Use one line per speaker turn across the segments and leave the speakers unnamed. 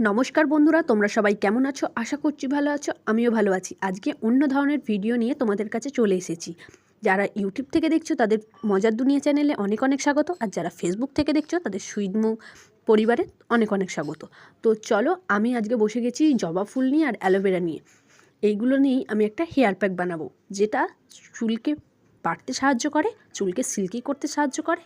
নমস্কার বন্ধুরা, তোমরা সবাই কেমন আছো? আশা করছি ভালো আছো, আমিও ভালো আছি। আজকে অন্য ধরনের ভিডিও নিয়ে তোমাদের কাছে চলে এসেছি। যারা ইউটিউব থেকে দেখছ, তাদের মজার দুনিয়া চ্যানেলে অনেক অনেক স্বাগত, আর যারা ফেসবুক থেকে দেখছ, তাদের সুইদমু পরিবারে অনেক অনেক স্বাগত। তো চলো, আমি আজকে বসে গেছি জবা ফুল নিয়ে আর অ্যালোভেরা নিয়ে। এইগুলো নিয়েই আমি একটা হেয়ার প্যাক বানাবো, যেটা চুলকে বাড়তে সাহায্য করে, চুলকে সিল্কি করতে সাহায্য করে,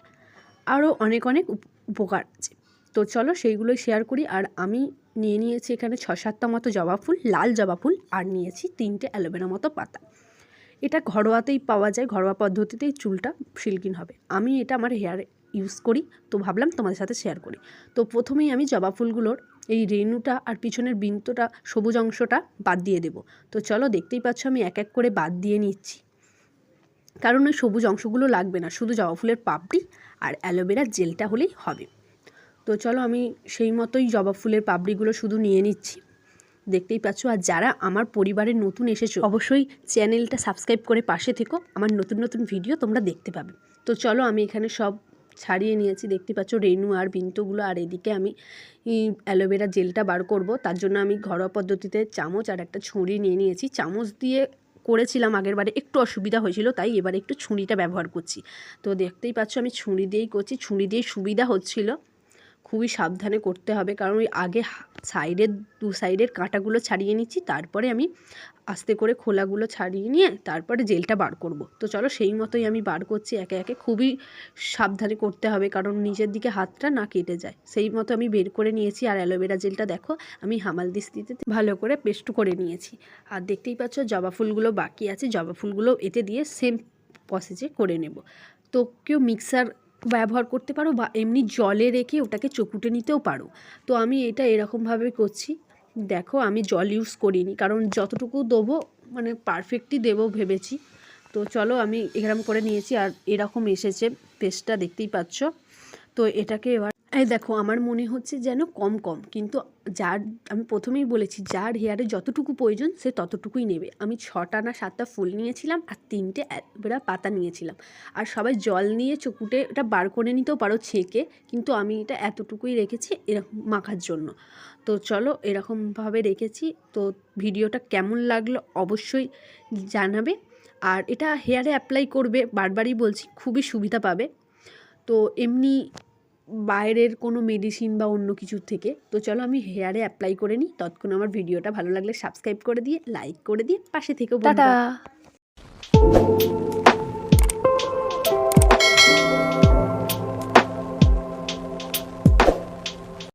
আরও অনেক অনেক উপ- উপকার আছে। তো চলো, সেইগুলোই শেয়ার করি, আর আমি নিয়ে নিয়েছি এখানে ছ সাতটা মতো জবা ফুল, লাল জবা ফুল, আর নিয়েছি তিনটে অ্যালোভেরা মতো পাতা। এটা ঘরোয়াতেই পাওয়া যায়, ঘরোয়া পদ্ধতিতেই চুলটা সিল্কিন হবে। আমি এটা আমার হেয়ারে ইউজ করি, তো ভাবলাম তোমাদের সাথে শেয়ার করি। তো প্রথমেই আমি জবা ফুলগুলোর এই রেণুটা আর পিছনের বিন্দুটা, সবুজ অংশটা বাদ দিয়ে দেবো। তো চলো দেখতেই পাচ্ছ আমি এক এক করে বাদ দিয়ে নিচ্ছি। কারণ ওই সবুজ অংশগুলো লাগবে না, শুধু জবা ফুলের পাপড়ি আর অ্যালোভেরার জেলটা হলেই হবে। তো চলো আমি সেই মতোই জবা ফুলের পাপড়িগুলো শুধু নিয়ে নিচ্ছি। দেখতেই পাচ্ছ, আর যারা আমার পরিবারে নতুন এসেছ, অবশ্যই চ্যানেলটা সাবস্ক্রাইব করে পাশে থেকো, আমার নতুন নতুন ভিডিও তোমরা দেখতে পাবে। তো চলো আমি এখানে সব ছাড়িয়ে নিয়েছি দেখতে পাচ্ছ রেনু আর বিন্তুগুলো, আর এদিকে আমি অ্যালোভেরা জেলটা বার করব। তার জন্য আমি ঘরোয়া পদ্ধতিতে চামচ আর একটা ছুরি নিয়ে নিয়েছি। চামচ দিয়ে করেছিলাম আগের বারে, একটু অসুবিধা হয়েছিল, তাই এবারে একটু ছুরিটা ব্যবহার করছি। তো দেখতেই পাচ্ছ আমি ছুরি দিয়েই করছি, ছুরি দিয়েই সুবিধা হচ্ছিল। খুবই সাবধানে করতে হবে। কারণ ওই আগে সাইডের দু সাইডের কাঁটাগুলো ছাড়িয়ে নিচ্ছি, তারপরে আমি আস্তে করে খোলাগুলো ছাড়িয়ে নিয়ে তারপরে জেলটা বার করব। তো চলো সেই মতোই আমি বার করছি একে একে। খুবই সাবধানে করতে হবে, কারণ নিচের দিকে হাতটা না কেটে যায়। সেই মতো আমি বের করে নিয়েছি। আর অ্যালোভেরা জেলটা দেখো, আমি হামাল দিস্তিতে ভালো করে পেস্ট করে নিয়েছি। আর দেখতেই পাচ্ছ, জবা ফুলগুলো বাকি আছে। জবা ফুলগুলো এতে দিয়ে সেম প্রসেসে করে নেব। তো কেউ মিক্সার ব্যবহার করতে পারো বা এমনি জলে রেখে ওটাকে চকুটে নিতেও পারো। তো আমি এটা এরকমভাবে করছি। দেখো, আমি জল ইউজ করিনি, কারণ যতটুকু দেবো মানে পারফেক্টই দেবো ভেবেছি। তো চলো, আমি এরকম করে নিয়েছি আর এরকম এসেছে পেস্টটা দেখতেই পাচ্ছ। তো এটাকে এবার এই দেখো, আমার মনে হচ্ছে যেন কম কম, কিন্তু যার, আমি প্রথমেই বলেছি, যার হেয়ারে যতটুকু প্রয়োজন, সে ততটুকুই নেবে। আমি ছটা না সাতটা ফুল নিয়েছিলাম আর তিনটে অ্যালোভেরা পাতা নিয়েছিলাম। আর সবাই জল নিয়ে চকুটে এটা বার করে নিতেও পারো ছেঁকে, কিন্তু আমি এটা এতটুকুই রেখেছি এরকম মাখার জন্য। তো চলো, এরকমভাবে রেখেছি। তো ভিডিওটা কেমন লাগল অবশ্যই জানাবে। আর এটা হেয়ারে অ্যাপ্লাই করবে, বারবারই বলছি, খুবই সুবিধা পাবে। তো এমনি বাইরের কোনো মেডিসিন বা অন্য কিছুর থেকে। তো চলো আমি হেয়ারে অ্যাপ্লাই করে নিই। তৎক্ষণ আমার ভিডিওটা ভালো লাগলে সাবস্ক্রাইব করে দিয়ে লাইক করে দিয়ে পাশে থেকেও
টাটা।